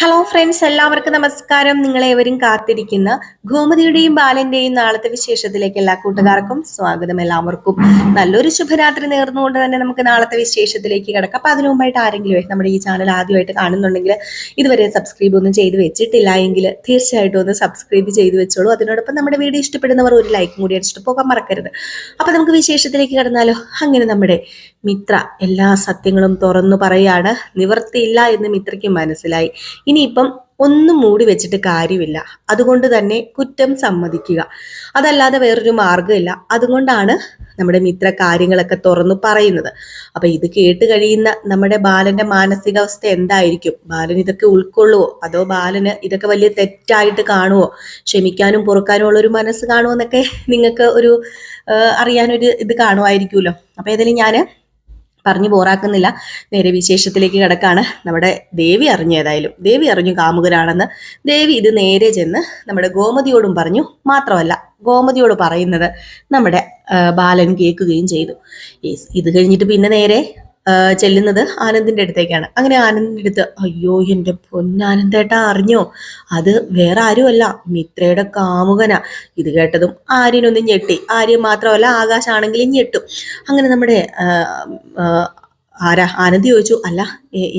Hello friends എല്ലാവർക്കും നമസ്കാരം. നിങ്ങളേവരും കാത്തിരിക്കുന്ന. ഗോമതിയുടെയും ബാലന്റെയും നാളത്തെ വിശേഷത്തിലേക്ക് എല്ലാ കൂട്ടുകാർക്കും സ്വാഗതം എല്ലാവർക്കും. നല്ലൊരു ശുഭരാത്രി നേർന്നുകൊണ്ട് തന്നെ നമുക്ക് നാളത്തെ വിശേഷത്തിലേക്ക് കിടക്കാം. അപ്പൊ അതിനു മുമ്പായിട്ട് ആരെങ്കിലും നമ്മുടെ ഈ ചാനൽ ആദ്യമായിട്ട് കാണുന്നുണ്ടെങ്കിൽ ഇതുവരെ സബ്സ്ക്രൈബ് ഒന്നും ചെയ്ത് വെച്ചിട്ടില്ല എങ്കിൽ തീർച്ചയായിട്ടും ഒന്ന് സബ്സ്ക്രൈബ് ചെയ്ത് വെച്ചോളൂ. അതിനോടൊപ്പം നമ്മുടെ വീഡിയോ ഇഷ്ടപ്പെടുന്നവർ ഒരു ലൈക്കും കൂടി അടിച്ചിട്ട് പോകാൻ മറക്കരുത്. അപ്പൊ നമുക്ക് വിശേഷത്തിലേക്ക് കടന്നാലോ. അങ്ങനെ നമ്മുടെ മിത്ര എല്ലാ സത്യങ്ങളും തുറന്നു പറയാണ്. നിവർത്തിയില്ല എന്ന് മിത്രയ്ക്ക് മനസ്സിലായി. ഇനിയിപ്പം ഒന്നും മൂടി വെച്ചിട്ട് കാര്യമില്ല. അതുകൊണ്ട് തന്നെ കുറ്റം സമ്മതിക്കുക. അതല്ലാതെ വേറൊരു മാർഗമില്ല അതുകൊണ്ടാണ് നമ്മുടെ മിത്ര കാര്യങ്ങളൊക്കെ തുറന്നു പറയുന്നത്. അപ്പൊ ഇത് കേട്ട് കഴിയുന്ന നമ്മുടെ ബാലന്റെ മാനസികാവസ്ഥ എന്തായിരിക്കും? ബാലൻ ഇതൊക്കെ ഉൾക്കൊള്ളുവോ? അതോ ബാലന് ഇതൊക്കെ വലിയ തെറ്റായിട്ട് കാണുവോ? ക്ഷമിക്കാനും പൊറുക്കാനും ഉള്ള ഒരു മനസ്സ് കാണുമോ എന്നൊക്കെ നിങ്ങൾക്ക് ഒരു അറിയാനൊരു ഇത് കാണുമായിരിക്കുമല്ലോ. അപ്പൊ ഏതായാലും ഞാൻ പറഞ്ഞു ബോറാക്കുന്നില്ല നേരെ വിശേഷത്തിലേക്ക് കിടക്കാണ് നമ്മുടെ ദേവി അറിഞ്ഞു ഏതായാലും. ദേവി അറിഞ്ഞു കാമുകരാണെന്ന്. ദേവി ഇത് നേരെ ചെന്ന് നമ്മുടെ ഗോമതിയോടും പറഞ്ഞു. മാത്രമല്ല ഗോമതിയോട് പറയുന്നത് നമ്മുടെ ബാലൻ കേൾക്കുകയും ചെയ്തു. ഇത് കഴിഞ്ഞിട്ട് പിന്നെ നേരെ ചെല്ലുന്നത് ആനന്ദിന്റെ അടുത്തേക്കാണ്. അങ്ങനെ ആനന്ദിന്റെ അടുത്ത് അയ്യോ എന്റെ പൊന്നാനന്ദേട്ടാ അറിഞ്ഞോ? അത് വേറെ ആരുമല്ല. മിത്രയുടെ കാമുകനാ. ഇത് കേട്ടതും ആര്യനൊന്ന് ഞെട്ടി. ആര്യം മാത്രമല്ല ആകാശാണെങ്കിലും ഞെട്ടും. അങ്ങനെ നമ്മുടെ ആരാ? ആനന്ദി ചോദിച്ചു അല്ല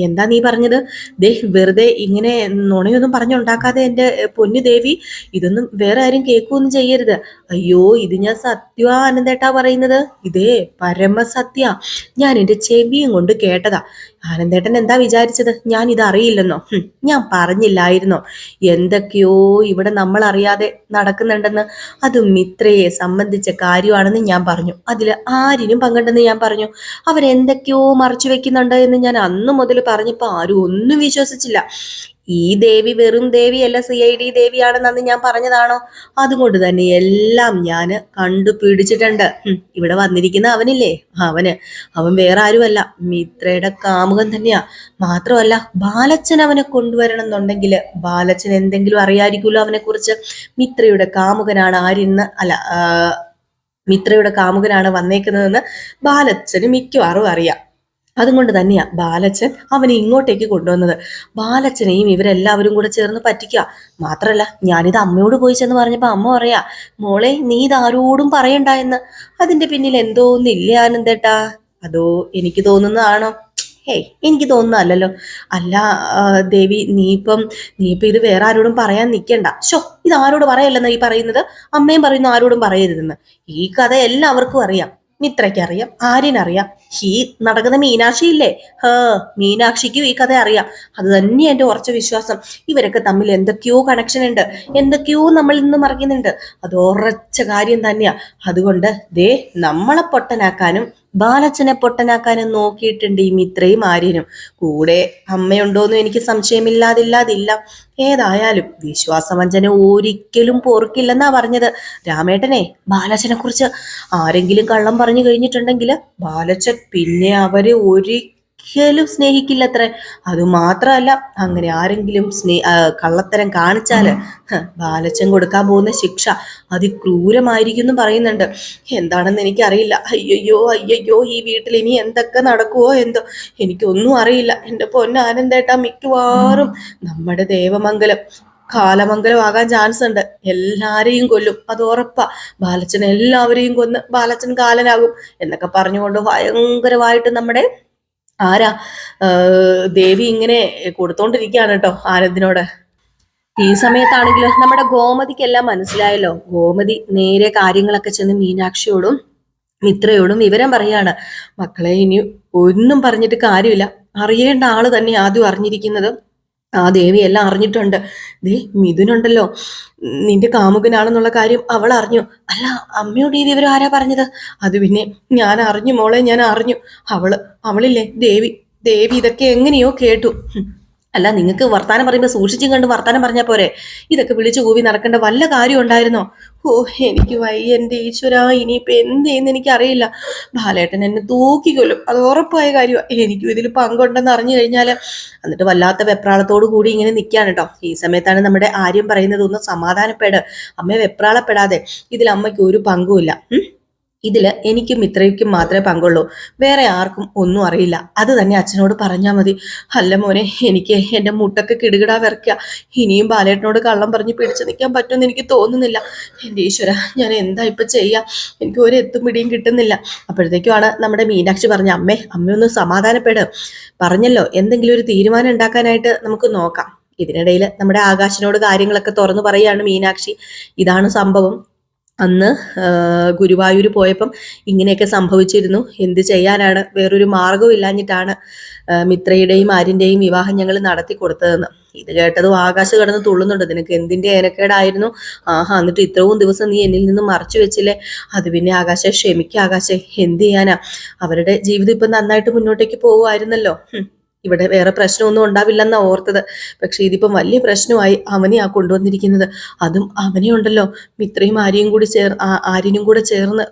എന്താ നീ പറഞ്ഞത്? ദേ വെറുതെ ഇങ്ങനെ നുണയൊന്നും പറഞ്ഞുണ്ടാക്കാതെ എന്റെ പൊന്നു ദേവി ഇതൊന്നും വേറെ ആരും കേൾക്കുകയൊന്നും ചെയ്യരുത്. അയ്യോ ഇത് ഞാൻ സത്യമാ ആനന്ദേട്ടാ പറയുന്നത്? ഇതേ പരമസത്യ. ഞാൻ എന്റെ ചെവിയും കൊണ്ട് കേട്ടതാ. ആനന്ദേട്ടൻ എന്താ വിചാരിച്ചത്? ഞാൻ ഇത് അറിയില്ലെന്നോ ഞാൻ പറഞ്ഞില്ലായിരുന്നോ? എന്തൊക്കെയോ ഇവിടെ നമ്മൾ അറിയാതെ നടക്കുന്നുണ്ടെന്ന്. അതും മിത്രയെ സംബന്ധിച്ച കാര്യമാണെന്ന് ഞാൻ പറഞ്ഞു. അതിൽ ആരിനും പങ്കുണ്ടെന്ന് ഞാൻ പറഞ്ഞു. അവരെന്തൊക്കെയോ മറച്ചു വെക്കുന്നുണ്ട് എന്ന് ഞാൻ അന്ന് മുതൽ പറഞ്ഞപ്പോൾ ആരും ഒന്നും വിശ്വസിച്ചില്ല. ഈ ദേവി വെറും ദേവിയല്ല സി ഐ ഡി ദേവിയാണെന്ന് ഞാൻ പറഞ്ഞതാണോ? അതുകൊണ്ട് തന്നെ എല്ലാം ഞാൻ കണ്ടുപിടിച്ചിട്ടുണ്ട്. ഇവിടെ വന്നിരിക്കുന്ന അവനില്ലേ? അവന്. അവൻ വേറെ ആരുമല്ല. മിത്രയുടെ കാമുകൻ തന്നെയാ. മാത്രമല്ല ബാലച്ചൻ അവനെ കൊണ്ടുവരണം എന്നുണ്ടെങ്കിൽ ബാലച്ചൻ എന്തെങ്കിലും അറിയായിരിക്കുമല്ലോ അവനെ കുറിച്ച് മിത്രയുടെ കാമുകനാണ് ആരിന്ന്? അല്ല മിത്രയുടെ കാമുകനാണ് വന്നേക്കുന്നതെന്ന് ബാലച്ചന് മിക്കവാറും അറിയാം. അതുകൊണ്ട് തന്നെയാണ് ബാലച്ചൻ അവനെ ഇങ്ങോട്ടേക്ക് കൊണ്ടുവന്നത്. ബാലച്ചനെയും ഇവരെല്ലാവരും കൂടെ ചേർന്ന് പറ്റിക്കുക. മാത്രല്ല ഞാനിത് അമ്മയോട് പോയി ചെന്ന് പറഞ്ഞപ്പോൾ അമ്മ പറയാ മോളെ നീ ഇതാരോടും പറയണ്ട എന്ന്. അതിന്റെ പിന്നിൽ എന്തോ ഒന്നില്ല ആനന്ദേട്ടാ? അതോ എനിക്ക് തോന്നുന്നതാണോ ഹേയ് എനിക്ക് തോന്നുന്നല്ലോ അല്ല ദേവി നീ ഇപ്പം നീ ഇപ്പം ഇത് വേറെ ആരോടും പറയാൻ നിൽക്കണ്ട ഷോ ഇത് ആരോട് പറയല്ലെന്ന് ഈ പറയുന്നത്? അമ്മയും പറയുന്നു ആരോടും പറയരുതെന്ന്. ഈ കഥ എല്ലാവർക്കും അറിയാം. മിത്രയ്ക്ക് അറിയാം ആര്യനറിയാം. ഈ നടക്കുന്ന മീനാക്ഷി ഇല്ലേ? ഹേ മീനാക്ഷിക്കും ഈ കഥ അറിയാം. അത് തന്നെ എന്റെ ഉറച്ച വിശ്വാസം. ഇവരൊക്കെ തമ്മിൽ എന്തൊക്കെയോ കണക്ഷൻ ഉണ്ട്. എന്തൊക്കെയോ നമ്മൾ ഇന്ന് മറിയുന്നുണ്ട് അത് ഉറച്ച കാര്യം തന്നെയാ. അതുകൊണ്ട് ദേ നമ്മളെ പൊട്ടനാക്കാനും ബാലച്ചനെ പൊട്ടനാക്കാനും നോക്കിയിട്ടുണ്ട് ഈ മിത്രയും ആര്യനും. കൂടെ അമ്മയുണ്ടോന്നും എനിക്ക് സംശയമില്ലാതില്ലാതില്ല. ഏതായാലും വിശ്വാസവഞ്ചന ഒരിക്കലും പോർക്കില്ലെന്നാ പറഞ്ഞത്. രാമേട്ടനെ ബാലച്ചനെ കുറിച്ച് ആരെങ്കിലും കള്ളം പറഞ്ഞു കഴിഞ്ഞിട്ടുണ്ടെങ്കിൽ ബാലച്ചൻ പിന്നെ അവരെ ഒരിക്കലും സ്നേഹിക്കില്ലത്രേ. അത് മാത്രല്ല അങ്ങനെ ആരെങ്കിലും സ്നേ കള്ളത്തരം കാണിച്ചാൽ ബാലച്ചം ബാലച്ചൻ കൊടുക്കാൻ പോകുന്ന ശിക്ഷ അതിക്രൂരമായിരിക്കും എന്ന് പറയുന്നുണ്ട്. എന്താണെന്ന് എനിക്കറിയില്ല. അയ്യോ അയ്യോ ഈ വീട്ടിൽ ഇനി എന്തൊക്കെ നടക്കുവോ എന്തോ. എനിക്കൊന്നും അറിയില്ല. എന്റെ പൊന്നാനന്ദേട്ടാ മിക്കവാറും നമ്മുടെ ദേവമംഗലം കാലമംഗലം ആകാൻ ചാൻസ് ഉണ്ട്. എല്ലാരെയും കൊല്ലും. അത് ഉറപ്പാ. ബാലച്ചൻ എല്ലാവരെയും കൊന്ന് ബാലച്ചൻ കാലനാകും എന്നൊക്കെ പറഞ്ഞുകൊണ്ട് ഭയങ്കരമായിട്ട് നമ്മുടെ ആരാ? ദേവി ഇങ്ങനെ കൊടുത്തോണ്ടിരിക്കുകയാണ് കേട്ടോ ആനന്ദിനോട് ഈ സമയത്താണെങ്കിൽ നമ്മുടെ ഗോമതിക്കെല്ലാം മനസ്സിലായല്ലോ. ഗോമതി നേരെ കാര്യങ്ങളൊക്കെ ചെന്ന് മീനാക്ഷിയോടും മിത്രയോടും വിവരം പറയാണ്. മക്കളെ ഇനി ഒന്നും പറഞ്ഞിട്ട് കാര്യമില്ല. അറിയേണ്ട ആൾ തന്നെ ആദ്യം അറിഞ്ഞിരിക്കുന്നത് ആ ദേവി എല്ലാം അറിഞ്ഞിട്ടുണ്ട്. ദേ മിഥുനുണ്ടല്ലോ. നിന്റെ കാമുകനാണെന്നുള്ള കാര്യം അവൾ അറിഞ്ഞു. അല്ല അമ്മയോട് ഈ വിവരം ആരാ പറഞ്ഞത്? അത് പിന്നെ ഞാൻ അറിഞ്ഞു മോളെ ഞാൻ അറിഞ്ഞു. അവൾ അവളില്ലേ? ദേവി ദേവി ഇതൊക്കെ എങ്ങനെയോ കേട്ടു. അല്ല നിങ്ങൾക്ക് വർത്താനം പറയുമ്പോൾ സൂക്ഷിച്ചും കണ്ട് വർത്താനം പറഞ്ഞാൽ പോരെ. ഇതൊക്കെ വിളിച്ചു കൂവി നടക്കേണ്ട വല്ല കാര്യം ഉണ്ടായിരുന്നോ? ഓ എനിക്ക് വയ്യ എന്റെ ഈശ്വര ഇനിയിപ്പോൾ ചെയ്യുന്ന എനിക്കറിയില്ല. ബാലേട്ടൻ എന്നെ തൂക്കിക്കൊല്ലും. അത് ഉറപ്പായ കാര്യമാണ് എനിക്കും ഇതിൽ പങ്കുണ്ടെന്ന് അറിഞ്ഞു കഴിഞ്ഞാൽ എന്നിട്ട് വല്ലാത്ത വെപ്രാളത്തോടു കൂടി ഇങ്ങനെ നിൽക്കുകയാണ് കേട്ടോ ഈ സമയത്താണ് നമ്മുടെ ആര്യം പറയുന്നത് ഒന്ന് സമാധാനപ്പെട്. അമ്മയെ വെപ്രാളപ്പെടാതെ ഇതിൽ അമ്മയ്ക്ക് ഒരു പങ്കുമില്ല ഉം ഇതിൽ എനിക്കും ഇത്രയ്ക്കും മാത്രമേ പങ്കുള്ളൂ. വേറെ ആർക്കും ഒന്നും അറിയില്ല. അത് തന്നെ അച്ഛനോട് പറഞ്ഞാൽ മതി. അല്ല മോനെ എനിക്ക് എന്റെ മുട്ടൊക്കെ കിടുകിടാ വിറയ്ക്കുക ഇനിയും ബാലേട്ടനോട് കള്ളം പറഞ്ഞ് പിടിച്ചു നിൽക്കാൻ പറ്റുമെന്ന് എനിക്ക് തോന്നുന്നില്ല. എന്റെ ഈശ്വര ഞാൻ എന്താ ഇപ്പം ചെയ്യുക എനിക്ക് ഒരു എത്തും പിടിയും കിട്ടുന്നില്ല. അപ്പോഴത്തേക്കുമാണ് നമ്മുടെ മീനാക്ഷി പറഞ്ഞ അമ്മേ അമ്മയൊന്ന് സമാധാനപ്പെട്. പറഞ്ഞല്ലോ എന്തെങ്കിലും ഒരു തീരുമാനം ഉണ്ടാക്കാനായിട്ട് നമുക്ക് നോക്കാം. ഇതിനിടയിൽ നമ്മുടെ ആകാശിനോട് കാര്യങ്ങളൊക്കെ തുറന്നു പറയുകയാണ് മീനാക്ഷി. ഇതാണ് സംഭവം. അന്ന് ഗുരുവായൂർ പോയപ്പം ഇങ്ങനെയൊക്കെ സംഭവിച്ചിരുന്നു. എന്ത് ചെയ്യാനാണ്? വേറൊരു മാർഗവും ഇല്ലാഞ്ഞിട്ടാണ് മിത്രയുടെയും ആര്യന്റെയും വിവാഹം ഞങ്ങൾ നടത്തി കൊടുത്തതെന്ന്. ഇത് കേട്ടതും ആകാശ കടന്ന് തുള്ളുന്നുണ്ട്. നിനക്ക് എന്തിന്റെ ഏനക്കേടായിരുന്നു ആഹാ എന്നിട്ട് ഇത്രയും ദിവസം നീ എന്നിൽ നിന്ന് മറച്ചു വെച്ചില്ലേ? അത് പിന്നെ ആകാശ ക്ഷമിക്കുക ആകാശെ. എന്ത് ചെയ്യാനാ? അവരുടെ ജീവിതം ഇപ്പം നന്നായിട്ട് മുന്നോട്ടേക്ക് പോകുമായിരുന്നല്ലോ. ഇവിടെ വേറെ പ്രശ്നമൊന്നും ഉണ്ടാവില്ലെന്നാ ഓർത്തത്. പക്ഷെ ഇതിപ്പം വലിയ പ്രശ്നമായി അവനെ ആ കൊണ്ടുവന്നിരിക്കുന്നത്. അതും അവനെ ഉണ്ടല്ലോ മിത്രയും ആര്യയും കൂടി ചേർ ആര്യനും കൂടെ ചേർന്ന്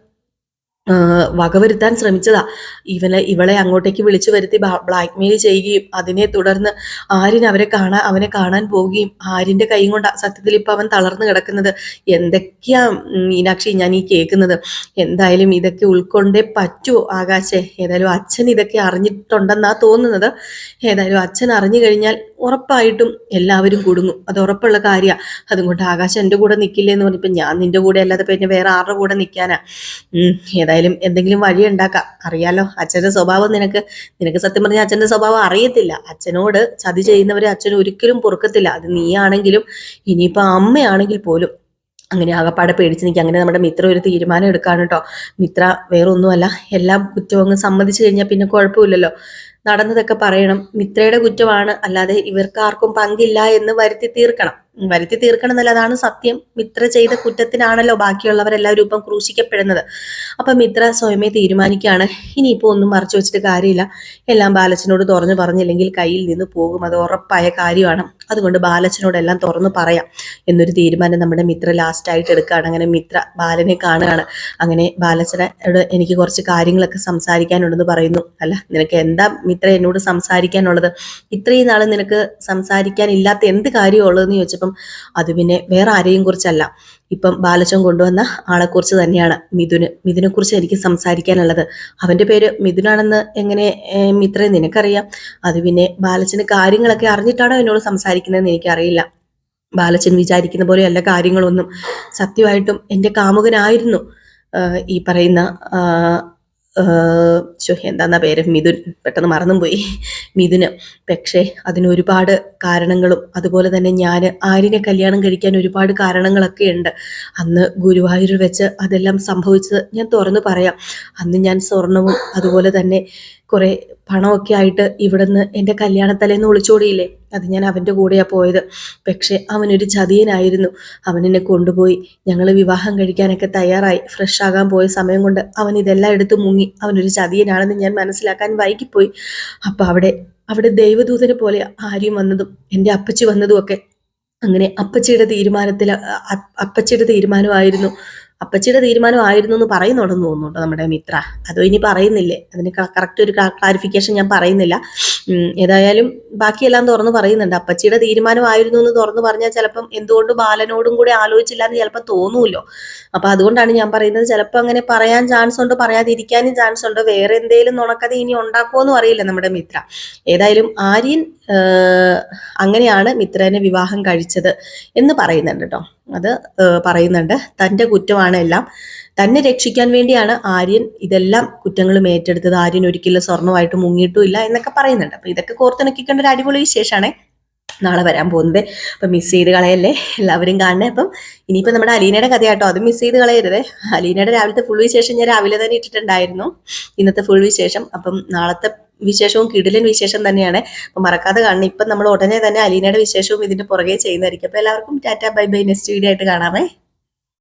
വകവരുത്താൻ ശ്രമിച്ചതാ. ഇവനെ ഇവളെ അങ്ങോട്ടേക്ക് വിളിച്ചു വരുത്തി ബ്ലാക്ക് മെയിൽ ചെയ്യുകയും അതിനെ തുടർന്ന് ആര്യൻ അവരെ കാണാൻ അവനെ കാണാൻ പോവുകയും ആര്യന്റെ കൈ കൊണ്ട് സത്യത്തിൽ ഇപ്പൊ അവൻ തളർന്നു കിടക്കുന്നത്. എന്തൊക്കെയാ മീനാക്ഷി ഞാൻ ഈ കേൾക്കുന്നത്? എന്തായാലും ഇതൊക്കെ ഉൾക്കൊണ്ടേ പറ്റുമോ ആകാശേ. ഏതായാലും അച്ഛൻ ഇതൊക്കെ അറിഞ്ഞിട്ടുണ്ടെന്നാ തോന്നുന്നത്. ഏതായാലും അച്ഛൻ അറിഞ്ഞു കഴിഞ്ഞാൽ ഉറപ്പായിട്ടും എല്ലാവരും കുടുങ്ങും. അത് ഉറപ്പുള്ള കാര്യമാണ് അതുകൊണ്ട് ആകാശം എന്റെ കൂടെ നിൽക്കില്ലേ എന്ന് പറഞ്ഞപ്പോൾ ഞാൻ നിന്റെ കൂടെ അല്ലാതെ പിന്നെ വേറെ ആരുടെ കൂടെ നിൽക്കാനാ ഏതായാലും എന്തെങ്കിലും വഴി ഉണ്ടാക്കാം. അറിയാലോ അച്ഛന്റെ സ്വഭാവം നിനക്ക്. നിനക്ക് സത്യം പറഞ്ഞാൽ അച്ഛന്റെ സ്വഭാവം അറിയത്തില്ല. അച്ഛനോട് ചതി ചെയ്യുന്നവരെ അച്ഛൻ ഒരിക്കലും പൊറുക്കത്തില്ല. അത് നീയാണെങ്കിലും ഇനിയിപ്പോൾ അമ്മയാണെങ്കിൽ പോലും അങ്ങനെ ആകപ്പാടെ പേടിച്ച് നിൽക്കുക അങ്ങനെ നമ്മുടെ മിത്ര ഒരു തീരുമാനം എടുക്കാണ് കേട്ടോ മിത്ര വേറെ ഒന്നുമല്ല എല്ലാം കുറ്റവും അങ്ങ് സമ്മതിച്ചു കഴിഞ്ഞാൽ പിന്നെ കുഴപ്പമില്ലല്ലോ. നടന്നതൊക്കെ പറയണം. മിത്രയുടെ കുറ്റമാണ്. അല്ലാതെ ഇവർക്ക് ആർക്കും പങ്കില്ല എന്ന് വരുത്തി തീർക്കണം. വരുത്തി തീർക്കണം എന്നല്ല അതാണ് സത്യം. മിത്ര ചെയ്ത കുറ്റത്തിനാണല്ലോ ബാക്കിയുള്ളവരെല്ലാവരും ഇപ്പം ക്രൂശിക്കപ്പെടുന്നത്. അപ്പൊ മിത്ര സ്വയമേ തീരുമാനിക്കുകയാണ്. ഇനിയിപ്പോ ഒന്നും മറച്ചു വെച്ചിട്ട് കാര്യമില്ല. എല്ലാം ബാലച്ചനോട് തുറന്നു പറഞ്ഞില്ലെങ്കിൽ കയ്യിൽ നിന്ന് പോകും. അത് ഉറപ്പായ കാര്യമാണ്. അതുകൊണ്ട് ബാലച്ചനോട് എല്ലാം തുറന്നു പറയാം. എന്നൊരു തീരുമാനം നമ്മുടെ മിത്ര ലാസ്റ്റ് ആയിട്ട് എടുക്കുകയാണ്. അങ്ങനെ മിത്ര ബാലനെ കാണുകയാണ്. അങ്ങനെ ബാലച്ചനോട് എനിക്ക് കുറച്ച് കാര്യങ്ങളൊക്കെ സംസാരിക്കാനുണ്ടെന്ന് പറയുന്നു. അല്ല നിനക്ക് എന്താ മിത്ര എന്നോട് സംസാരിക്കാനുള്ളത്? ഇത്രയും നാൾ നിനക്ക് സംസാരിക്കാനില്ലാത്ത എന്ത് കാര്യമുള്ളതെന്ന് ചോദിച്ചപ്പോൾ അപ്പം അത് പിന്നെ വേറെ ആരെയും കുറിച്ചല്ല. ഇപ്പം ബാലച്ചൻ കൊണ്ടുവന്ന ആളെക്കുറിച്ച് തന്നെയാണ് മിഥുന്. കുറിച്ച് എനിക്ക് സംസാരിക്കാനുള്ളത്. അവന്റെ പേര് മിഥുനാണെന്ന് എങ്ങനെ മിത്രേ നിനക്കറിയാം? അത് പിന്നെ ബാലച്ചന് കാര്യങ്ങളൊക്കെ അറിഞ്ഞിട്ടാണോ എന്നോട് സംസാരിക്കുന്നതെന്ന് എനിക്കറിയില്ല. ബാലച്ചൻ വിചാരിക്കുന്ന പോലെയല്ല കാര്യങ്ങളൊന്നും. സത്യമായിട്ടും എന്റെ കാമുകനായിരുന്നു. ഈ പറയുന്ന എന്താന്നാ പേര്? മിഥുൻ. പെട്ടെന്ന് മറന്നും പോയി മിഥുന് പക്ഷേ അതിന് ഒരുപാട് കാരണങ്ങളും അതുപോലെ തന്നെ ഞാൻ ആര്യനെ കല്യാണം കഴിക്കാൻ ഒരുപാട് കാരണങ്ങളൊക്കെ ഉണ്ട്. അന്ന് ഗുരുവായൂർ വെച്ച് അതെല്ലാം സംഭവിച്ചത് ഞാൻ തുറന്നു പറയാം. അന്ന് ഞാൻ സ്വർണവും അതുപോലെ തന്നെ കുറേ പണമൊക്കെ ആയിട്ട് ഇവിടുന്ന് എന്റെ കല്യാണത്തലേന്ന് ഒളിച്ചോടിയില്ലേ അത് ഞാൻ അവന്റെ കൂടെയാണ് പോയത്. പക്ഷേ അവനൊരു ചതിയനായിരുന്നു. അവൻ എന്നെ കൊണ്ടുപോയി. ഞങ്ങൾ വിവാഹം കഴിക്കാനൊക്കെ തയ്യാറായി. ഫ്രഷ് ആകാൻ പോയ സമയം കൊണ്ട് അവൻ ഇതെല്ലാം എടുത്ത് മുങ്ങി. അവനൊരു ചതിയനാണെന്ന് ഞാൻ മനസ്സിലാക്കാൻ വൈകിപ്പോയി. അപ്പോൾ അവിടെ അവിടെ ദൈവദൂതനെ പോലെ ആര്യം വന്നതും എന്റെ അപ്പച്ചി വന്നതും ഒക്കെ അങ്ങനെ അപ്പച്ചിയുടെ തീരുമാനത്തിൽ അപ്പച്ചിയുടെ തീരുമാനമായിരുന്നു. അപ്പച്ചിയുടെ തീരുമാനമായിരുന്നു എന്ന് പറയുന്നുണ്ടെന്ന് തോന്നുന്നുണ്ടോ നമ്മുടെ മിത്ര. അതോ ഇനി പറയുന്നില്ലേ? അതിന് കറക്റ്റ് ഒരു ക്ലാരിഫിക്കേഷൻ ഞാൻ പറയുന്നില്ല. ഏതായാലും ബാക്കിയെല്ലാം തുറന്ന് പറയുന്നുണ്ട്. അപ്പച്ചിയുടെ തീരുമാനമായിരുന്നു എന്ന് തുറന്നു പറഞ്ഞാൽ ചിലപ്പം എന്തുകൊണ്ട് ബാലനോടും കൂടി ആലോചിച്ചില്ല എന്ന് ചിലപ്പോൾ തോന്നുമല്ലോ അപ്പൊ അതുകൊണ്ടാണ് ഞാൻ പറയുന്നത് ചിലപ്പോൾ അങ്ങനെ പറയാൻ ചാൻസ് ഉണ്ട് പറയാതിരിക്കാനും ചാൻസ് ഉണ്ട്. വേറെ എന്തെങ്കിലും നുണക്കഥ ഇനി ഉണ്ടാക്കുമോ അറിയില്ല നമ്മുടെ മിത്ര. ഏതായാലും ആര്യൻ അങ്ങനെയാണ് മിത്രനെ വിവാഹം കഴിച്ചത് എന്ന് പറയുന്നുണ്ട് കേട്ടോ. അത് പറയുന്നുണ്ട്. തന്റെ കുറ്റമാണ് എല്ലാം. തന്നെ രക്ഷിക്കാൻ വേണ്ടിയാണ് ആര്യൻ ഇതെല്ലാം കുറ്റങ്ങളും ഏറ്റെടുത്തത്. ആര്യൻ ഒരിക്കലും സ്വർണമായിട്ട് മുങ്ങിയിട്ടുമില്ല എന്നൊക്കെ പറയുന്നുണ്ട്. അപ്പൊ ഇതൊക്കെ കോർത്തിണക്കിക്കേണ്ട ഒരു അടിപൊളി വിശേഷമാണ് നാളെ വരാൻ പോകുന്നത്. അപ്പം മിസ് ചെയ്ത് കളയല്ലേ? എല്ലാവരും കാണണേ. അപ്പം ഇനിയിപ്പോൾ നമ്മുടെ അലീനയുടെ കഥയാട്ടോ. അത് മിസ് ചെയ്ത് കളയരുതേ. അലീനയുടെ രാവിലത്തെ ഫുൾ വിശേഷം ഞാൻ രാവിലെ തന്നെ ഇട്ടിട്ടുണ്ടായിരുന്നു. ഇന്നത്തെ ഫുൾ വിശേഷം. അപ്പം നാളത്തെ വിശേഷവും കിടിലൻ വിശേഷം തന്നെയാണ്. അപ്പം മറക്കാതെ കാണണം. ഇപ്പം നമ്മൾ ഉടനെ തന്നെ അലീനയുടെ വിശേഷവും ഇതിന്റെ പുറകെ ചെയ്യുന്നതായിരിക്കും. അപ്പോൾ എല്ലാവർക്കും tata bye bye. Next video ആയിട്ട് കാണാമേ.